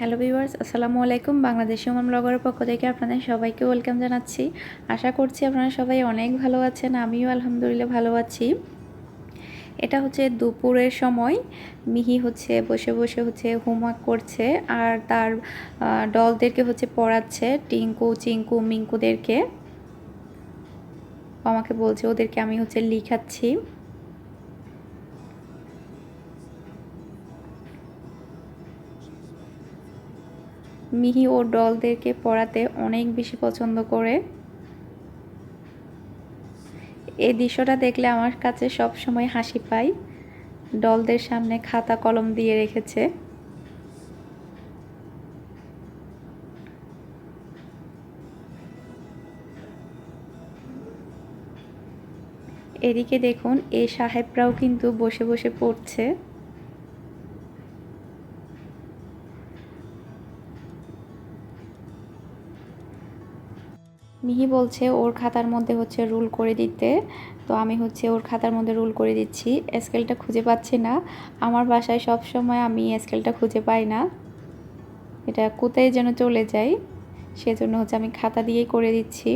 Hello viewers, আসসালামু আলাইকুম। বাংলাদেশ সুমন ব্লগের পক্ষ থেকে আপনাদের সবাইকে ওয়েলকাম জানাচ্ছি। আশা করছি আপনারা সবাই অনেক ভালো আছেন, আমিও আলহামদুলিল্লাহ ভালো আছি। এটা হচ্ছে দুপুরের সময়, মিহি হচ্ছে, বসে বসে হচ্ছে হোমওয়ার্ক করছে, আর তার ডলদেরকে হচ্ছে পড়াচ্ছে, টিঙ্কু, চিঙ্কু, মিঙ্কুদেরকে। আমাকে বলছে, ওদেরকে আমি হচ্ছে লিখাচ্ছি। মিহি ও ডলদেরকে পড়াতে অনেক বেশি পছন্দ করে। এই দৃশ্যটা দেখলে আমার কাছে সব সময় হাসি পায় ডলদের সামনে খাতা কলম দিয়ে রেখেছে। এদিকে দেখুন, এই সাহেবরাও কিন্তু বসে বসে পড়ছে। মিহি বলছে, ওর খাতার মধ্যে হচ্ছে রুল করে দিতে। তো আমি হচ্ছে ওর খাতার মধ্যে রুল করে দিচ্ছি। স্কেলটা খুঁজে পাচ্ছি না। আমার বাসায় সব সময় আমি স্কেলটা খুঁজে পাই না। এটা কোথায় যেন চলে যায়। সেজন্য হচ্ছে আমি খাতা দিয়েই করে দিচ্ছি।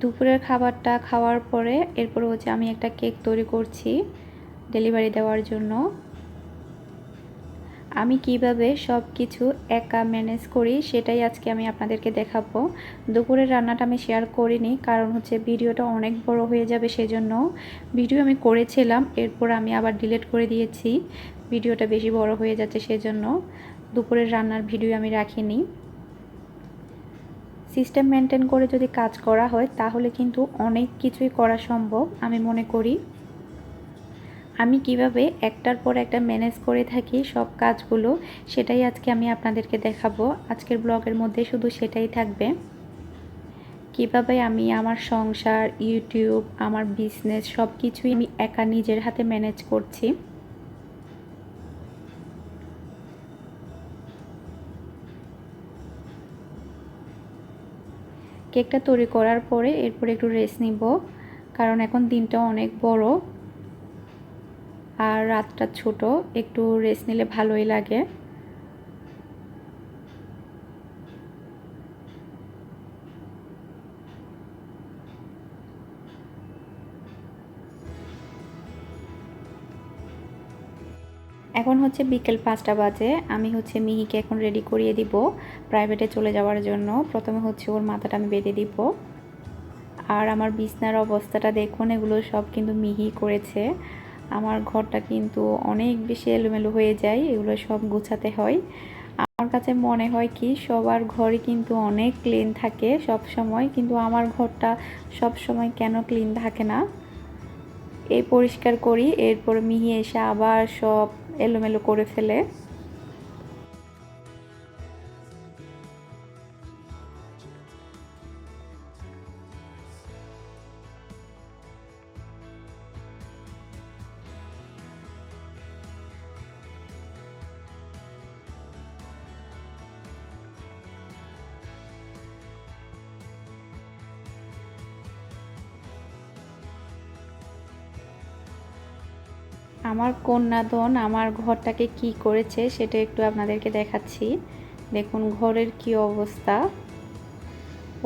দুপুরের খাবারটা খাওয়ার পরে এরপর হচ্ছে আমি একটা কেক তৈরি করছি ডেলিভারি দেওয়ার জন্য। আমি কীভাবে সব কিছু একা ম্যানেজ করি সেটাই আজকে আমি আপনাদেরকে দেখাবো। দুপুরের রান্নাটা আমি শেয়ার করিনি কারণ হচ্ছে ভিডিওটা অনেক বড় হয়ে যাবে সেজন্য। ভিডিও আমি করেছিলাম, এরপর আমি আবার ডিলিট করে দিয়েছি। ভিডিওটা বেশি বড় হয়ে যাচ্ছে সেজন্য। দুপুরের রান্নার ভিডিও আমি রাখিনি। সিস্টেম মেনটেন করে যদি কাজ করা হয়, তাহলে কিন্তু অনেক কিছুই করা সম্ভব, আমি মনে করি। আমি কীভাবে একটার পর একটা ম্যানেজ করে থাকি সব কাজগুলো, সেটাই আজকে আমি আপনাদেরকে দেখাবো। আজকের ব্লগের মধ্যে শুধু সেটাই থাকবে। কীভাবে আমি আমার সংসার, ইউটিউব, আমার বিজনেস সব কিছুই আমি একা নিজের হাতে ম্যানেজ করছি। কেকটা তৈরি করার পরে এরপর একটু রেস্ট নিব, কারণ এখন দিনটা অনেক বড় আর রাতটা ছোট, একটু রেস্ট নিলে ভালোই লাগে। এখন হচ্ছে বিকেল পাঁচটা বাজে। আমি হচ্ছে মিহিকে এখন রেডি করিয়ে দিব প্রাইভেটে চলে যাওয়ার জন্য। প্রথমে হচ্ছে ওর মাথাটা আমি বেঁধে দিব। আর আমার বিছনার অবস্থাটা দেখুন, এগুলো সব কিন্তু মিহি করেছে। আমার ঘরটা কিন্তু অনেক বেশি এলোমেলো হয়ে যায়, এগুলো সব গোছাতে হয়। আমার কাছে মনে হয় কি, সবার ঘরই কিন্তু অনেক ক্লিন থাকে সব সময় কিন্তু আমার ঘরটা সব সময় কেন ক্লিন থাকে না? এই পরিষ্কার করি, এরপর মিহি এসে আবার সব এলোমেলো করে ফেলে আমার কন্যাদন আমার ঘরটাকে কি করেছে সেটা একটু আপনাদেরকে দেখাচ্ছি। দেখুন ঘরের কি অবস্থা।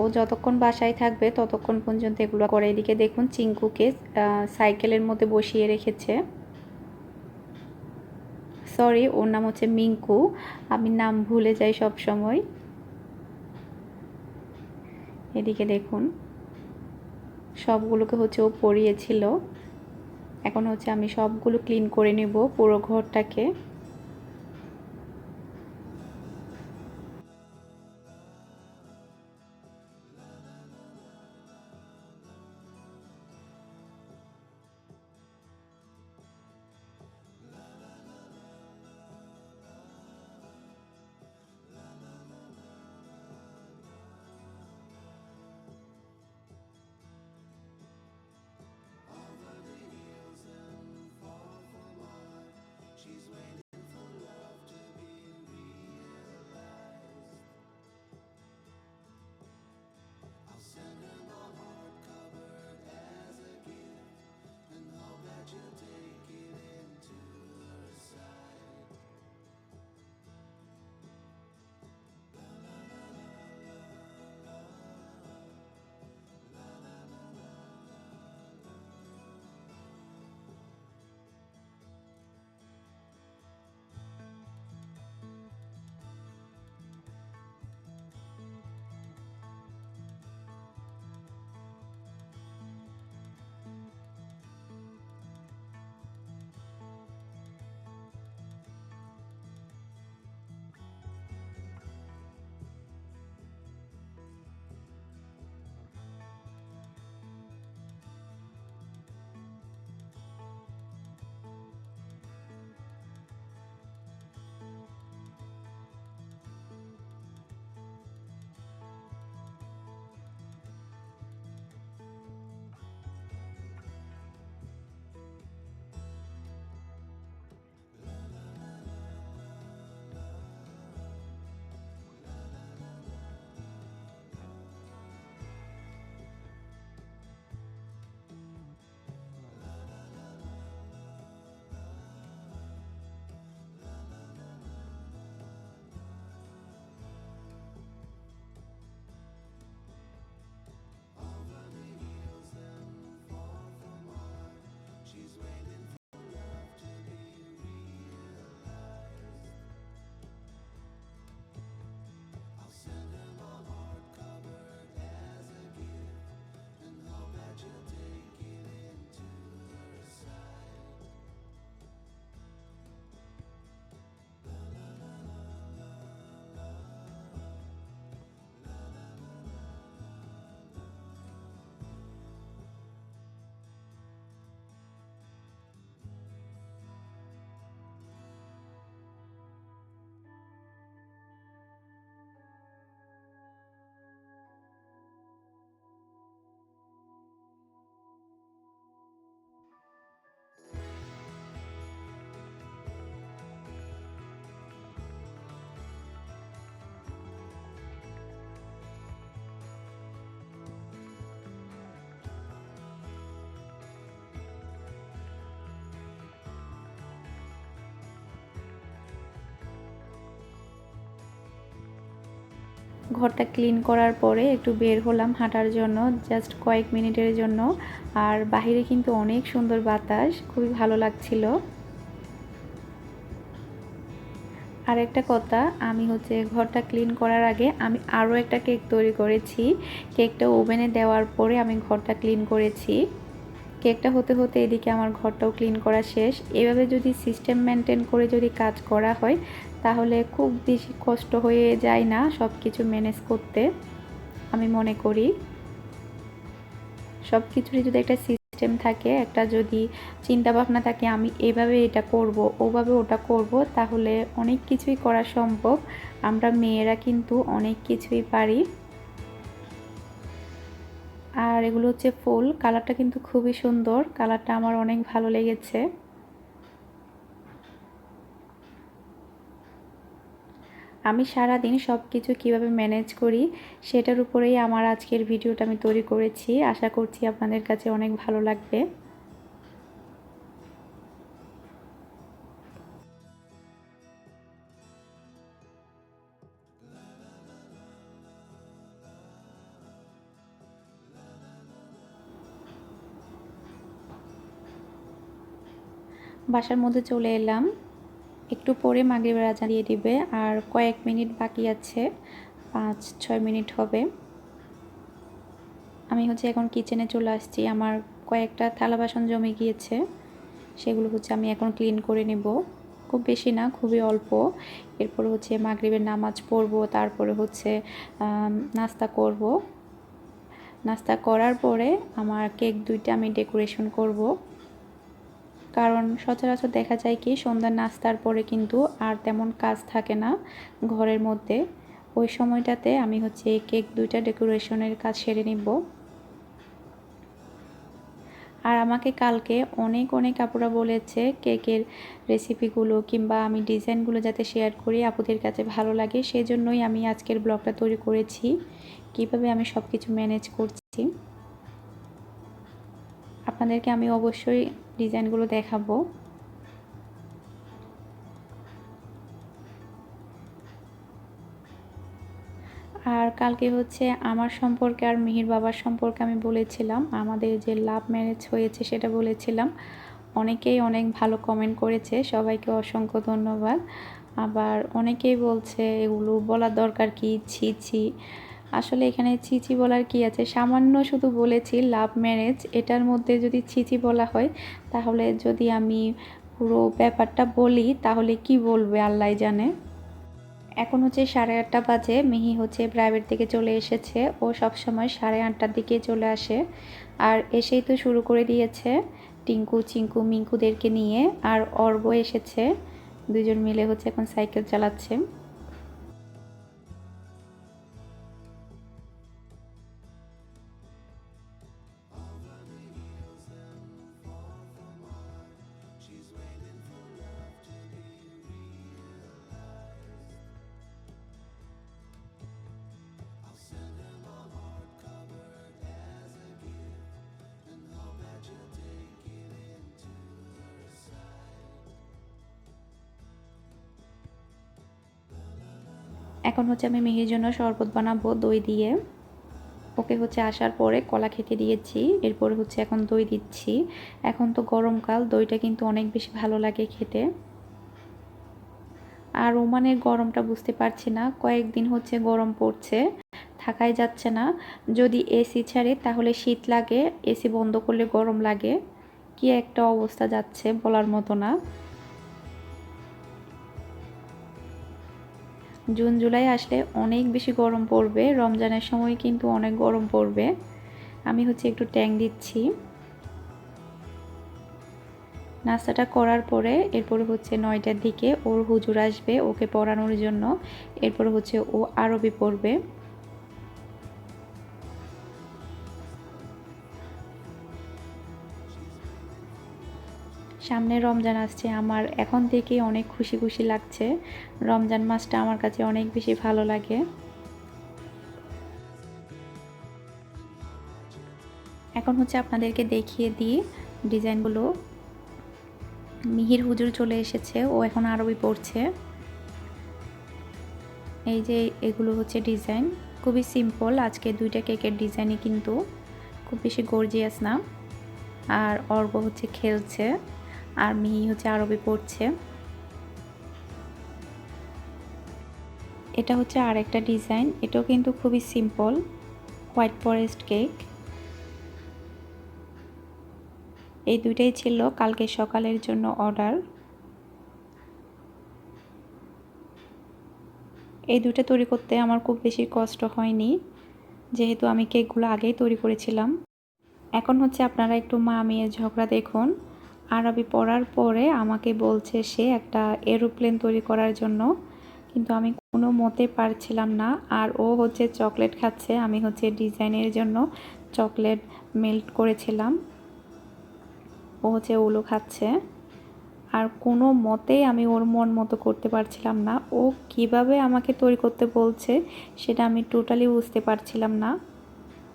ও যতক্ষণ বাসায় থাকবে ততক্ষণ পর্যন্ত এগুলো করে। এদিকে দেখুন চিঙ্কুকে সাইকেলের মধ্যে বসিয়ে রেখেছে। সরি, ওর নাম হচ্ছে মিঙ্কু। আমি নাম ভুলে যাই সব সময় এদিকে দেখুন, সবগুলোকে হচ্ছে ও পরিয়েছিল। এখন হচ্ছে আমি সবগুলো ক্লিন করে নেব পুরো ঘরটাকে। ঘরটা ক্লিন করার পরে একটু বের হলাম হাঁটার জন্য জাস্ট কয়েক মিনিটের জন্য। আর বাহিরে কিন্তু অনেক সুন্দর বাতাস, খুবই ভালো লাগছিল। আর একটা কথা, আমি হচ্ছে ঘরটা ক্লিন করার আগে আমি আরও একটা কেক তৈরি করেছি। কেকটা ওভেনে দেওয়ার পরে আমি ঘরটা ক্লিন করেছি। কেকটা হতে হতে এদিকে আমার ঘরটাও ক্লিন করা শেষ। এভাবে যদি সিস্টেম মেনটেন করে যদি কাজ করা হয় তাহলে খুব বেশি কষ্ট হয়ে যায় না সব কিছু ম্যানেজ করতে, আমি মনে করি। সব কিছুরই যদি একটা সিস্টেম থাকে, একটা যদি চিন্তা ভাবনা থাকে, আমি এভাবে এটা করব, ওভাবে ওটা করব, তাহলে অনেক কিছুই করা সম্ভব। আমরা মেয়েরা কিন্তু অনেক কিছুই পারি। আর এগুলো হচ্ছে ফুল কালারটা কিন্তু খুবই সুন্দর কালারটা আমার অনেক ভালো লেগেছে। আমি সারা দিন সব কিছু কীভাবে ম্যানেজ করি, সেটার উপরেই আমার আজকের ভিডিওটা আমি তৈরি করেছি। আশা করছি আপনাদের কাছে অনেক ভালো লাগবে। বাসার মধ্যে চলে এলাম। একটু পরে মাগরিবের আজান দিয়ে দিবে, আর কয়েক মিনিট বাকি আছে, পাঁচ, ছয় মিনিট হবে। আমি হচ্ছে এখন কিচেনে চলে আসছি, আমার কয়েকটা থালা বাসন জমে গিয়েছে, সেগুলো হচ্ছে আমি এখন ক্লিন করে নেব। খুব বেশি না, খুবই অল্প। এরপর হচ্ছে মাগরিবের নামাজ পড়ব, তারপরে হচ্ছে নাস্তা করব। নাস্তা করার পরে আমার কেক দুইটা আমি ডেকোরেশন করব। কারণ সচরাচর দেখা যায় কি সন্ধ্যার নাস্তার পরে কিন্তু আর তেমন কাজ থাকে না ঘরের মধ্যে। ওই সময়টাতে আমি হচ্ছে কেক দুইটা ডেকোরেশনের কাজ সেরে নিব। আর আমাকে কালকে অনেক অনেক আপুরা বলেছে কেকের রেসিপিগুলো কিংবা আমি ডিজাইনগুলো যাতে শেয়ার করি আপুদের কাছে ভালো লাগে সেই জন্যই আমি আজকের ব্লগটা তৈরি করেছি। কীভাবে আমি সব কিছু ম্যানেজ করছি? আপনাদেরকে আমি অবশ্যই ডিজাইনগুলো দেখাবো। আর কালকে হচ্ছে আমার সম্পর্কে আর মিহির বাবার সম্পর্কে আমি বলেছিলাম, আমাদের যে লাভ ম্যারেজ হয়েছে সেটা বলেছিলাম। অনেকেই অনেক ভালো কমেন্ট করেছে, সবাইকে অসংখ্য ধন্যবাদ। আবার অনেকেই বলছে, এগুলো বলার দরকার কি? ছি ছি। আসলে এখানে ছিচি বলার কি আছে? সামান্য শুধু বলেছি লাভ ম্যারেজ, এটার মধ্যে যদি ছিচি বলা হয়, তাহলে যদি আমি পুরো ব্যাপারটা বলি, তাহলে কি বলবে আল্লাহ জানে? এখন হচ্ছে সাড়ে আটটা বাজে, মিহি হচ্ছে প্রাইভেট থেকে চলে এসেছে, ও সব সময় সাড়ে আটটার দিকে চলে আসে। আর এসেই তো শুরু করে দিয়েছে টিঙ্কু, চিঙ্কু, মিঙ্কুদেরকে নিয়ে, আর অর্ব এসেছে। দুজন মিলে হচ্ছে এখন সাইকেল চালাচ্ছে। এখন হচ্ছে আমি মেহির জন্য শরবত বানাবো দই দিয়ে। ওকে হচ্ছে আসার পরে কলা খেতে দিয়েছি, এরপরে হচ্ছে এখন দই দিচ্ছি। এখন তো গরমকাল দইটা কিন্তু অনেক বেশি ভালো লাগে খেতে। আর ওমানের গরমটা বুঝতে পারছি না, কয়েকদিন হচ্ছে গরম পড়ছে, থাকাই যাচ্ছে না। যদি এসি ছাড়ে তাহলে শীত লাগে, এসি বন্ধ করলে গরম লাগে। কি একটা অবস্থা যাচ্ছে বলার মতো না। জুন, জুলাই আসলে অনেক বেশি গরম পড়বে। রমজানের সময় কিন্তু অনেক গরম পড়বে। আমি হচ্ছে একটু ট্যাং দিচ্ছি। নাস্তাটা করার পরে এরপরে হচ্ছে নয়টার দিকে ওর হুজুর আসবে ওকে পড়ানোর জন্য। এরপরে হচ্ছে ও আরবি পড়বে। সামনে রমজান আসছে, আমার এখন থেকে অনেক খুশি খুশি লাগছে। রমজান মাসটা আমার কাছে অনেক বেশি ভালো লাগে। এখন হচ্ছে আপনাদেরকে দেখিয়ে দিই ডিজাইনগুলো। মিহির হুজুর চলে এসেছে, ও এখন আরবি পড়ছে। এই যে এগুলো হচ্ছে ডিজাইন, খুবই সিম্পল, আজকে দুইটা কেকের ডিজাইনই কিন্তু। খুব বেশি গর্জিয়াস না। আর অর্ব হচ্ছে খেলছে। আর মিহি হচ্ছে আরবি পড়ছে। এটা হচ্ছে আর একটা ডিজাইন, এটাও কিন্তু খুবই সিম্পল হোয়াইট ফরেস্ট কেক এই দুইটাই ছিল কালকে সকালের জন্য অর্ডার এই দুইটা তৈরি করতে আমার খুব বেশি কষ্ট হয়নি, যেহেতু আমি কেকগুলো আগেই তৈরি করেছিলাম। এখন হচ্ছে আপনারা একটু মা মেয়ের ঝগড়া দেখুন। আরবি পড়ার পরে আমাকে বলছে সে একটা এরোপ্লেন তৈরি করার জন্য, কিন্তু আমি কোনো মতে পারছিলাম না। আর ও হচ্ছে চকলেট খাচ্ছে, আমি হচ্ছে ডিজাইনের জন্য চকলেট মেল্ট করেছিলাম। ও হচ্ছে ওলো খাচ্ছে। আর কোনো মতেই আমি ওর মন মতো করতে পারছিলাম না। ও কীভাবে আমাকে তৈরি করতে বলছে, সেটা আমি টোটালি বুঝতে পারছিলাম না।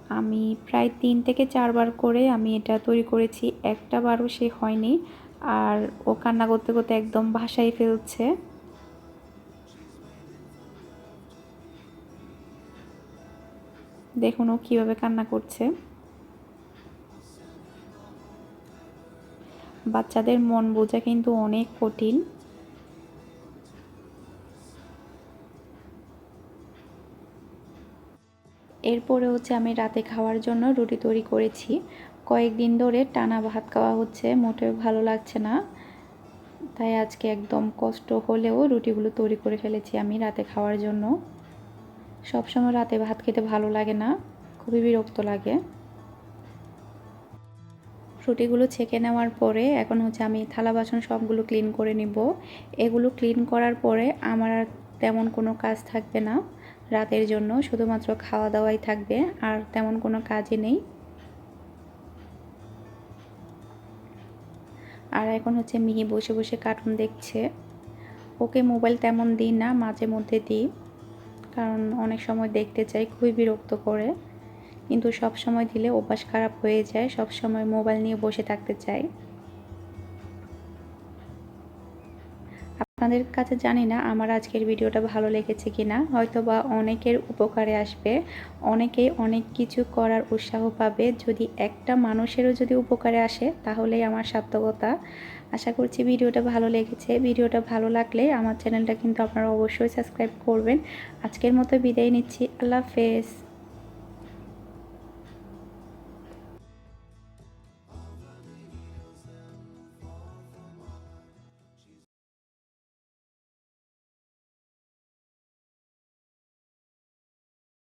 আমি প্রায় তিন থেকে চারবার করে আমি এটা তৈরি করেছি। একটা বারও সে হয়নি। আর ও কান্না করতে করতে একদম ভাসাই ফেলছে। দেখুন ও কীভাবে কান্না করছে। বাচ্চাদের মন বোঝা কিন্তু অনেক কঠিন। এরপরে হচ্ছে আমি রাতে খাওয়ার জন্য রুটি তৈরি করেছি। কয়েকদিন ধরে টানা ভাত খাওয়া হচ্ছে, মোটেও ভালো লাগছে না। তাই আজকে একদম কষ্ট হলেও রুটিগুলো তৈরি করে ফেলেছি আমি রাতে খাওয়ার জন্য। সবসময় রাতে ভাত খেতে ভালো লাগে না, খুবই বিরক্ত লাগে। রুটিগুলো ছেঁকে নেওয়ার পরে এখন হচ্ছে আমি থালা বাসন সবগুলো ক্লিন করে নিব। এগুলো ক্লিন করার পরে আমার আর তেমন কোনো কাজ থাকবে না। রাতের জন্য শুধুমাত্র খাওয়া দাওয়াই থাকবে, আর তেমন কোনো কাজই নেই। আর এখন হচ্ছে মিহি বসে বসে কার্টুন দেখছে। ওকে মোবাইল তেমন দিই না, মাঝে মধ্যে দিই, কারণ অনেক সময় দেখতে চাই, খুবই বিরক্ত করে। কিন্তু সব সময় দিলে অভ্যাস খারাপ হয়ে যায় সব সময় মোবাইল নিয়ে বসে থাকতে চাই। আপনাদের কাছে জানি না আমার আজকের ভিডিওটা ভালো লেগেছে কি না হয়তো বা অনেকের উপকারে আসবে, অনেকেই অনেক কিছু করার উৎসাহ পাবে। যদি একটা মানুষেরও যদি উপকারে আসে, তাহলেই আমার সার্থকতা। আশা করছি ভিডিওটা ভালো লেগেছে। ভিডিওটা ভালো লাগলে আমার চ্যানেলটা কিন্তু আপনারা অবশ্যই সাবস্ক্রাইব করবেন। আজকের মতো বিদায় নিচ্ছি। আল্লাহ হাফেজ।